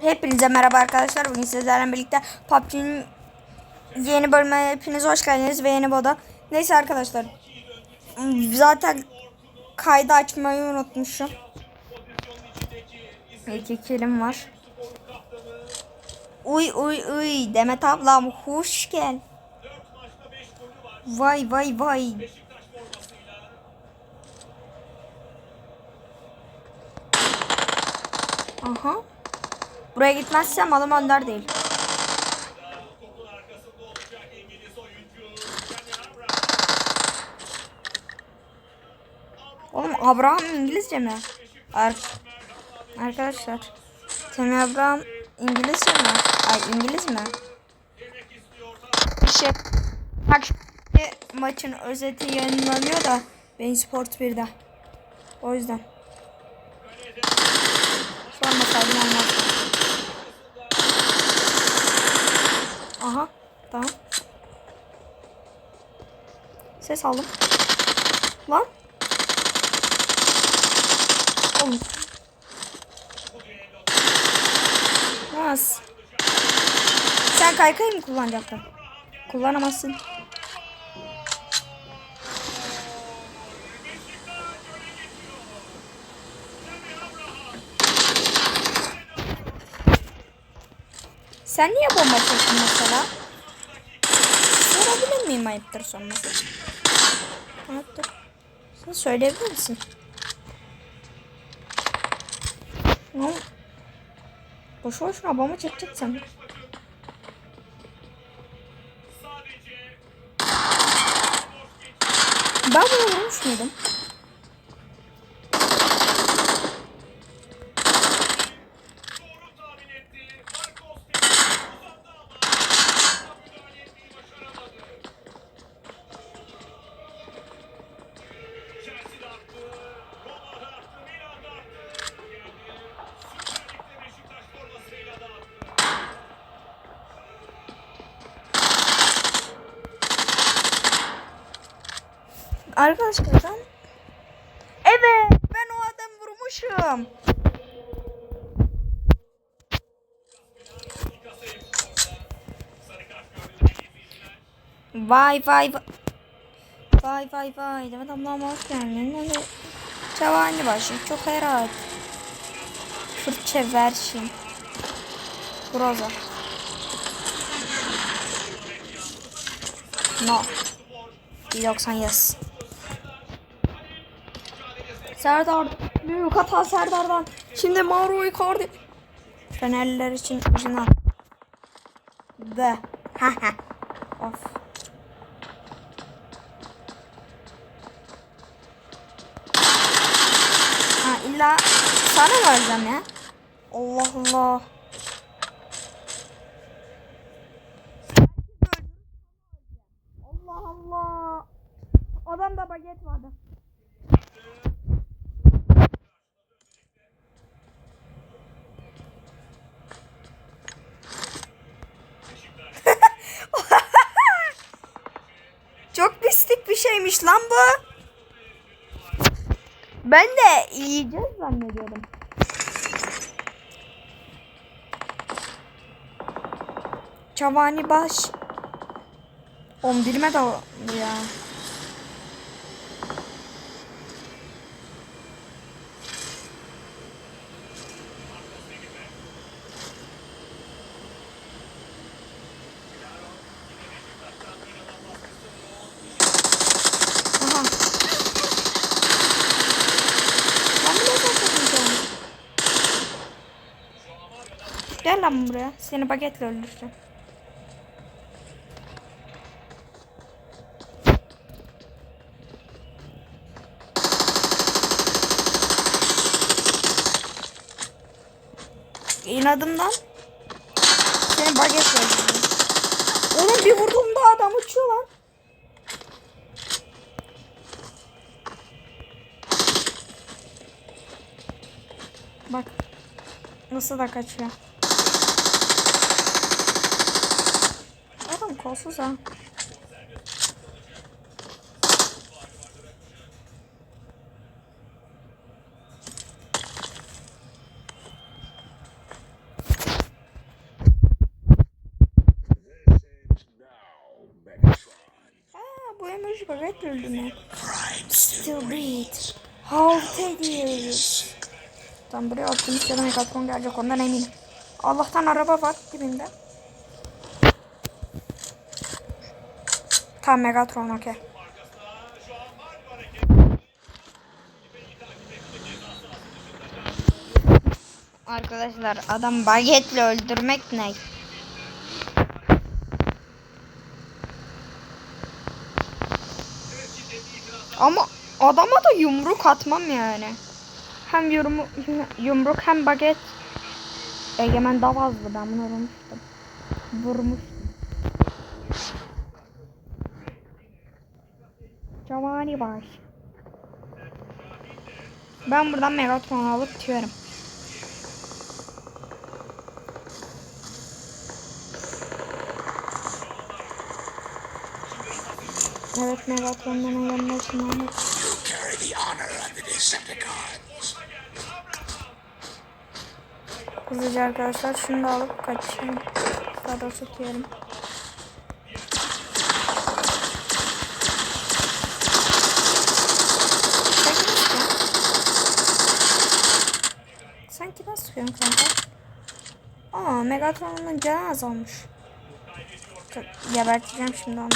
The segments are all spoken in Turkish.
Hepinize merhaba arkadaşlar. Bugün sizlerle birlikte PUBG'nin yeni bölümüne hepiniz hoş geldiniz ve yeni boda. Neyse arkadaşlar. Zaten kaydı açmayı unutmuşum. İki kilim var. Uy uy uy Demet ablam hoş gel. Vay vay vay. Aha. Buraya gitmezsem alım önder değil. Oğlum Abraham İngilizce mi? Ar Arkadaşlar. Temi Abraham İngilizce mi? Ay İngiliz mi? Bir şey. Bak maçın özeti yayınlanıyor da Bein Sport 1'de. O yüzden. Sormasaydım olmaz. Aha. Tamam. Ses aldım. Lan. Oğlum. Nasıl? Sen kaykay mı kullanacaktın? Kullanamazsın. Sen niye bomba çektin mesela? Sorabilir miyim ayıptır sorması? Ayıptır. Sen söyleyebilir misin? Ne? Boşu boşuna bomba çekeceksin. Ben bunu vurmuş muydum? Arkadaşlar ben... Evet ben o adam vurmuşum. Vay vay vay. Vay vay vay. Demet ablam hoş geldin. Hadi. Çavani başı. Çok herhalde. Fırça versin. Groza. No. 190 yes. Serdar. Büyük hata Serdar'dan. Şimdi Mauro Icardi. Fenerliler için. De. Haha. of. Ha illa sana mı öleceğim ya? Allah Allah. Allah Allah. Adamda baget vardı. Şeymiş lan bu. Ben de yiyeceğiz zannediyordum. Çavani baş. On dilime de ya. Aha. Ben bile saklayacağım. Gel lan buraya. Seni bagetle öldüreceğim. İnadımdan seni bagetle öldüreceğim. Oğlum bir vurduğumda adam uçuyor lan. Bak. Nasıl da kaçıyor. kolsuz ha. bu emoji red bölümü. Still breathe. Halt ediyoruz. Tam buraya optimist yalan kapon gelecek ondan eminim. Allah'tan araba var dibimde. Tamam Megatron okey. Arkadaşlar adam bagetle öldürmek ne? Ama adama da yumruk atmam yani. Hem yumruk, yumruk hem baget. Egemen daha azdı ben bunu vurmuştum. Vurmuştum. Giovanni var. Ben buradan Megatron alıp diyorum. Evet Megatron bana gelmesin ama. Hızlıca arkadaşlar şunu da alıp kaçayım. Daha doğrusu tutuyorum. Aa Megatron'un canı azalmış. Geberteceğim şimdi onu.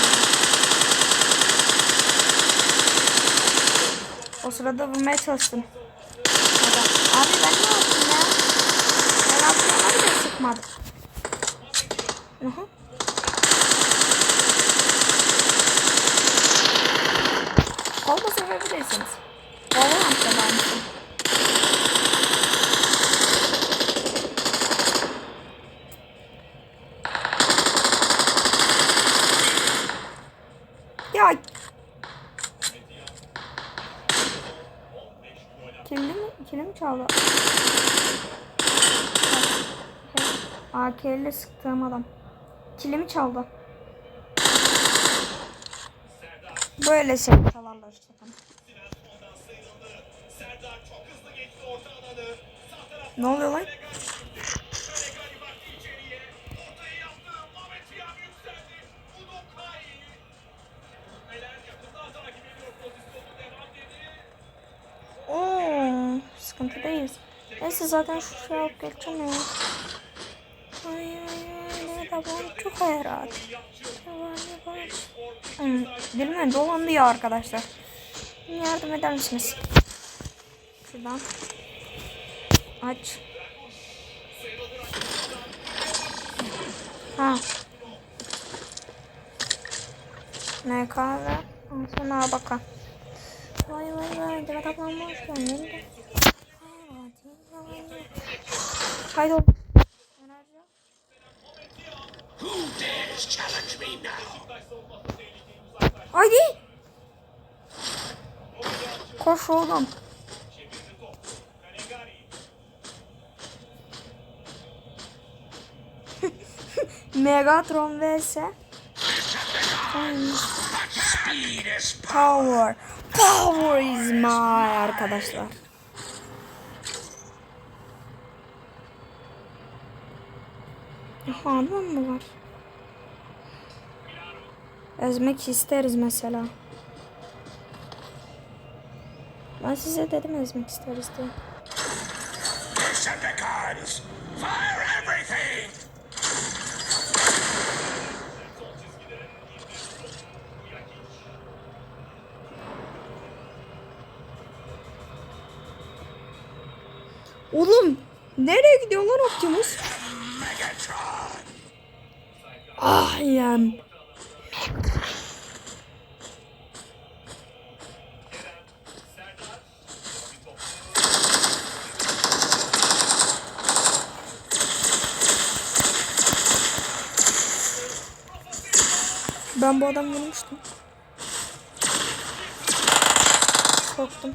O sırada vurmaya çalıştım. Abi ben ne yaptım ya? Ben atlamayı da sıkmadım. Aha. Kolda sevebilirsiniz. Valorant'ta da aynısı. Ya Kilimi, kilimi çaldı. İle sıktığım adam. Kilimi çaldı. Böyle şey çalarlar işte. Ne oluyor lan? Oo, sıkıntıdayız. Neyse zaten şu şey alıp geçeceğim. Ay ay ay ne taban çok hayrat. Hmm, Bilmem dolandı ya arkadaşlar. Yardım eder misiniz? Şuradan. Aç. Ha. Ne kahve? Sonra bakalım. Vay vay vay. Demet ablam hoş geldin. Haydi oğlum. Haydi. Koş oğlum. Megatron vs. Power. Power is my arkadaşlar. Adam mı var? Ezmek isteriz mesela. Ben size dedim ezmek isteriz diye. Oğlum nereye gidiyor lan Optimus? I am Ben bu adamı vurmuştum. Korktum.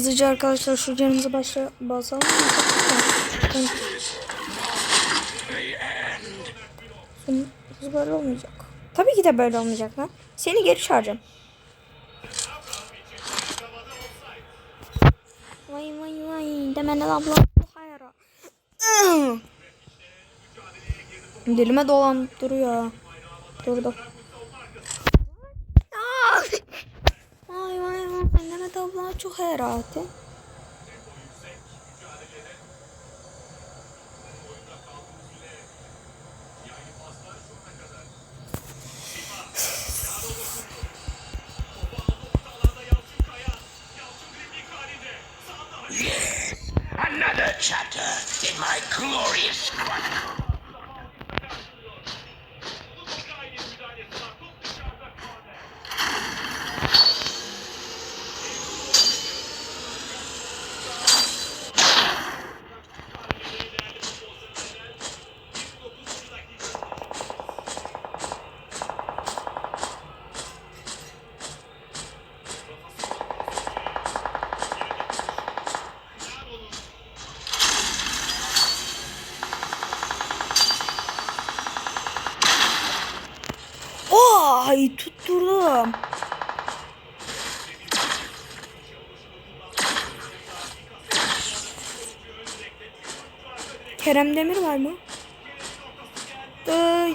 hızlıca arkadaşlar şu canımızı başla basalım. Hız böyle olmayacak. Tabii ki de böyle olmayacak lan. Seni geri çağıracağım. Vay vay vay. Demen abla. Hayır. Dilime dolan duruyor. Durdu. грати. Kerem Demir var mı? Ay.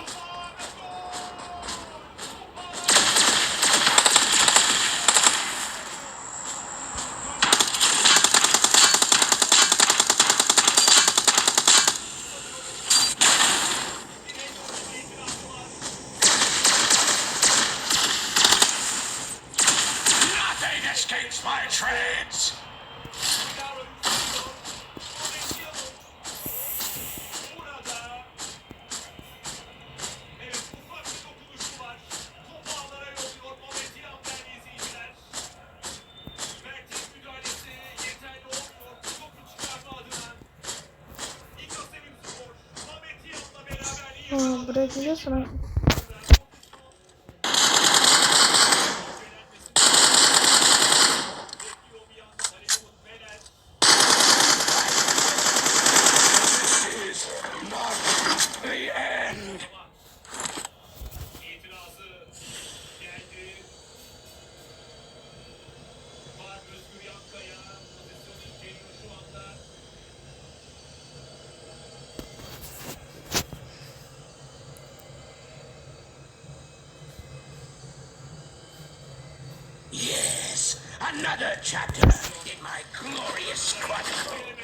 trades! Another chapter in my glorious chronicle.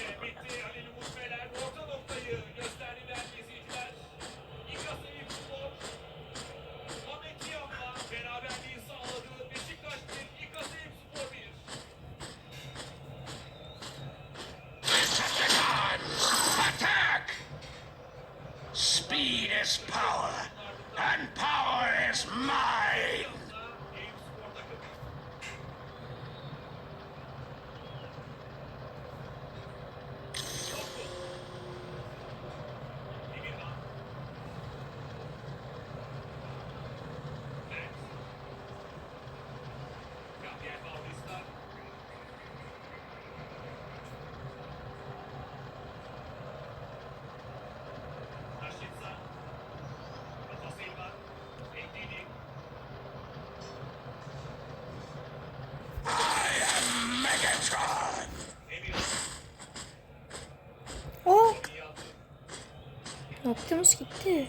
Optimus gitti.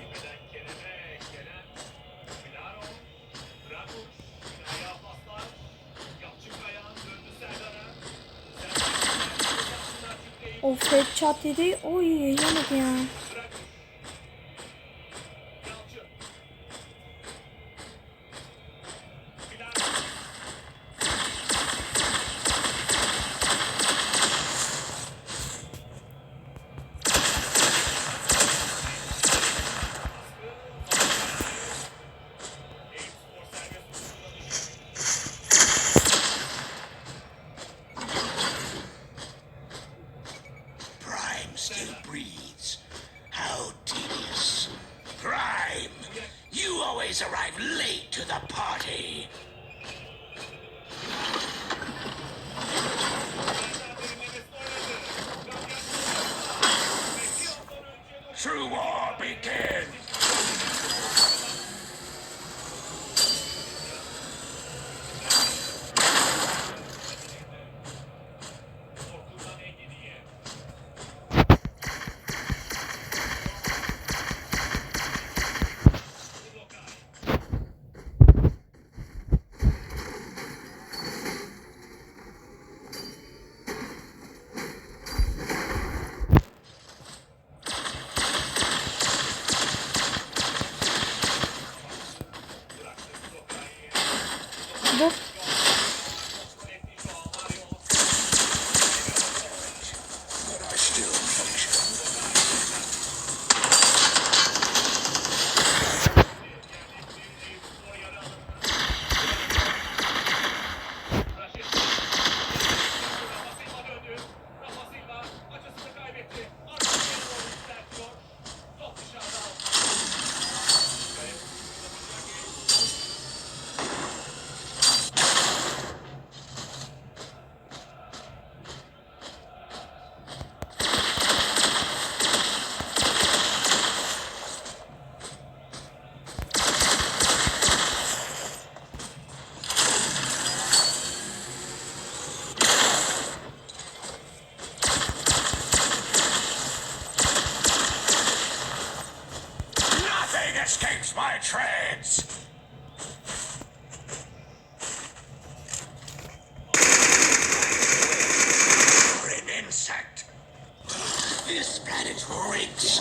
Of headshot dedi. Oy yemedi ya.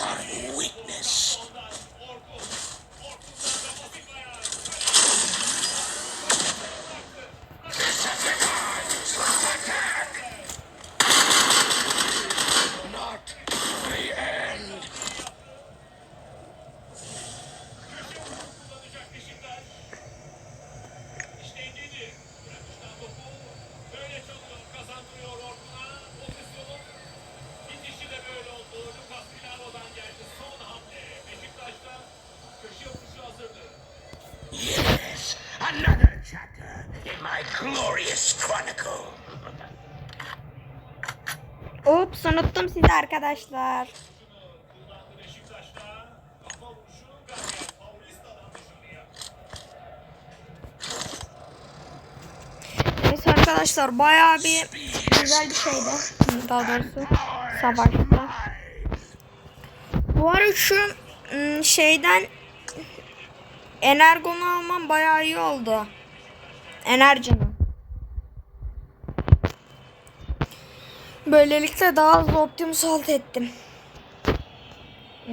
Reeks of arkadaşlar. Neyse arkadaşlar bayağı bir güzel bir şeydi. Daha doğrusu savaşta. Bu ara şu ım, şeyden energonu almam bayağı iyi oldu. Enerjini. Böylelikle daha hızlı Optimus alt ettim.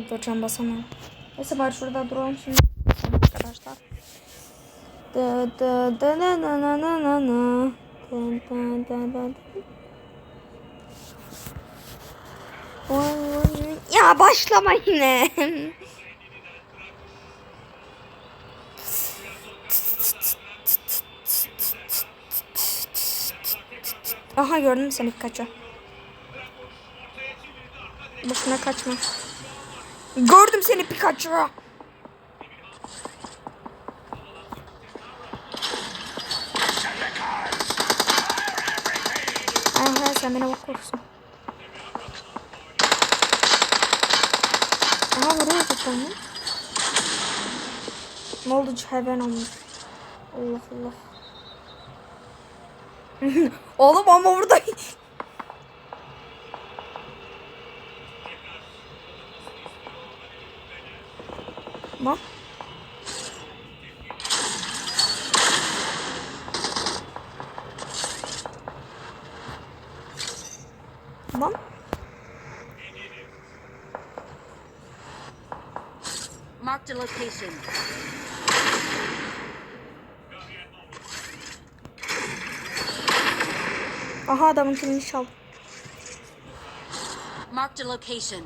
Dur basamam. Neyse bari şurada duralım şimdi arkadaşlar. Da da da na na na na na na. Da da da da. Ya başlama yine. Aha gördüm seni Pikachu. Boşuna kaçma. Gördüm seni Pikachu. Aha sen beni okursun. Aha vuruyor mi? Ne oldu hemen olmuş. Allah Allah. Oğlum ama burada. Lan. Marked a location. Aha adamın kilini çal. Marked a location.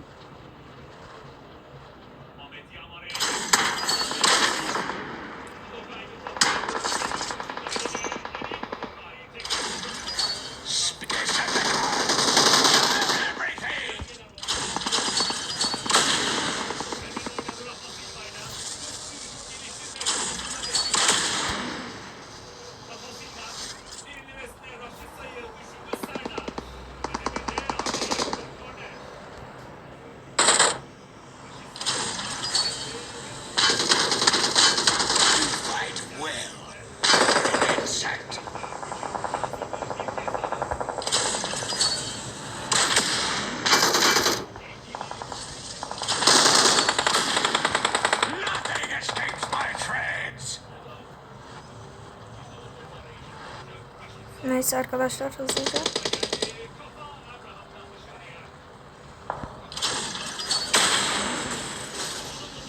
Neyse arkadaşlar hızlıca.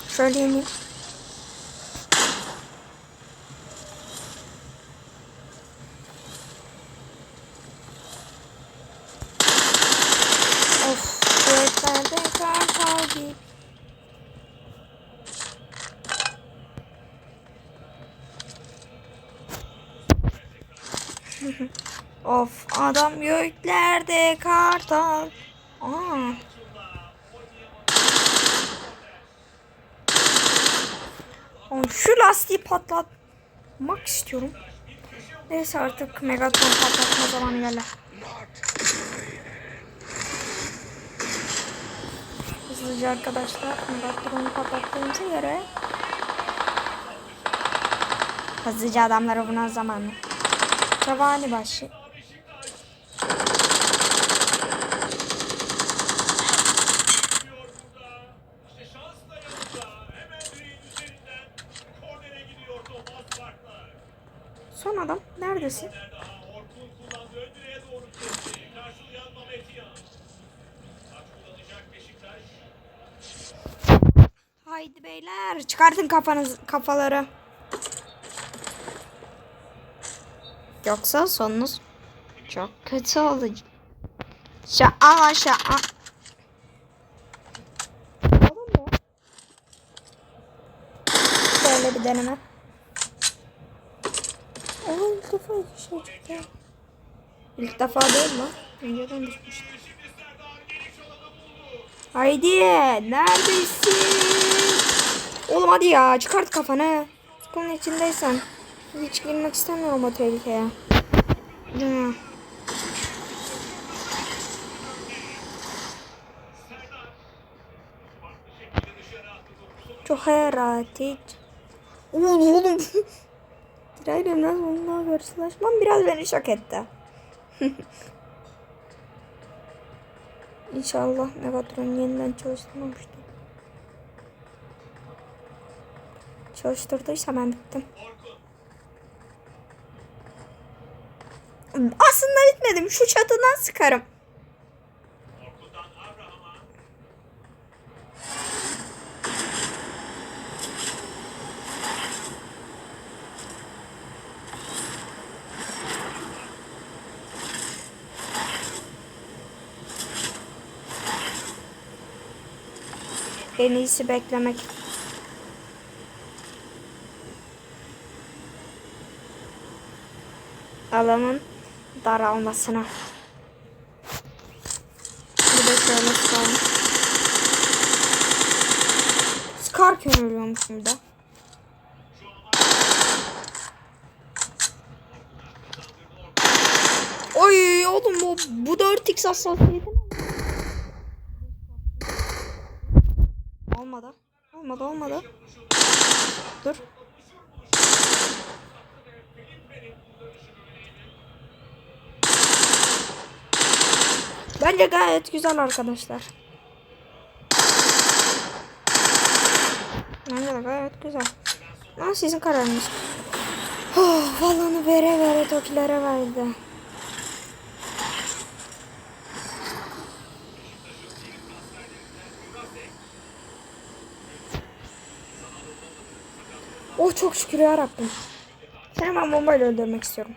Şöyle yeneyim. Of, göklerde kartal gibi. Of adam göklerde kartal. Aa. Oğlum şu lastiği patlatmak istiyorum. Neyse artık Megatron patlatma zamanı geldi. Hızlıca arkadaşlar Megatron'u patlattığımıza göre Hızlıca adamlara buna zamanı. Cevani başı. Haydi beyler çıkartın kafanız kafaları. Yoksa sonunuz çok kötü olacak. Şaa şaa. Oğlum bu. Şöyle bir deneme. Oğlum ilk defa iki şey çıktı. İlk defa değil mi? Önceden düşmüştü. Haydi neredesin? Oğlum hadi ya çıkart kafanı. Sıkının içindeysen. Hiç girmek istemiyorum o tehlikeye. Hı. Çok erratik. Oğlum oğlum. Tirayla onunla karşılaşmam biraz beni şok etti. İnşallah Megatron yeniden çalıştırmamıştır. Çalıştırdıysa ben bittim. Aslında bitmedim. Şu çatıdan sıkarım. En iyisi beklemek. Alanın daralmasına. Bir de şöyle. Sıkarken ölüyormuşum bir de. Oy oğlum bu, bu 4x hassasiyeti mi? Olmadı. Olmadı. Dur. Bence gayet güzel arkadaşlar. Bence de gayet güzel. Ama sizin kararınız. Oh, balonu vere vere tokilere verdi. Çok şükür ya Rabbim. Hemen bombayla öldürmek istiyorum.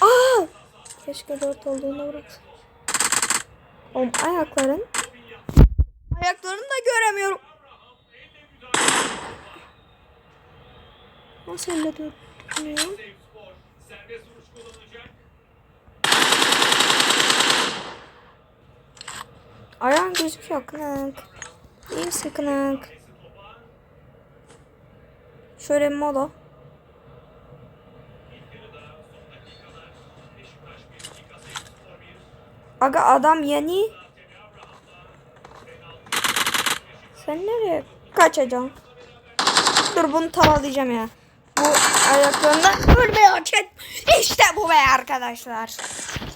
Aa! Keşke dört olduğunu bıraksın. Oğlum ayakların. Ayaklarını da göremiyorum. Nasıl elle dönüyor? Ayağın gözüküyor kınık. İyi misin kınık? Şöyle mola. Aga adam yeni. Sen nereye kaçacaksın? Dur bunu tavalayacağım ya. Bu ayaklarından ölmeyi hak et. İşte bu be arkadaşlar.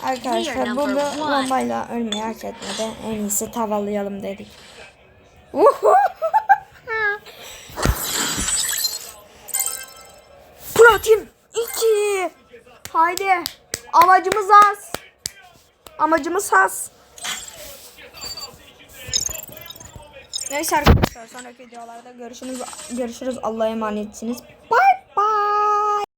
Arkadaşlar bu number bu one. bombayla ölmeyi hak etmedi. En iyisi tavalayalım dedik. Platin 2. Haydi. Amacımız az. Amacımız az. Neyse arkadaşlar sonraki videolarda görüşürüz. Görüşürüz. Allah'a emanetsiniz. Bye.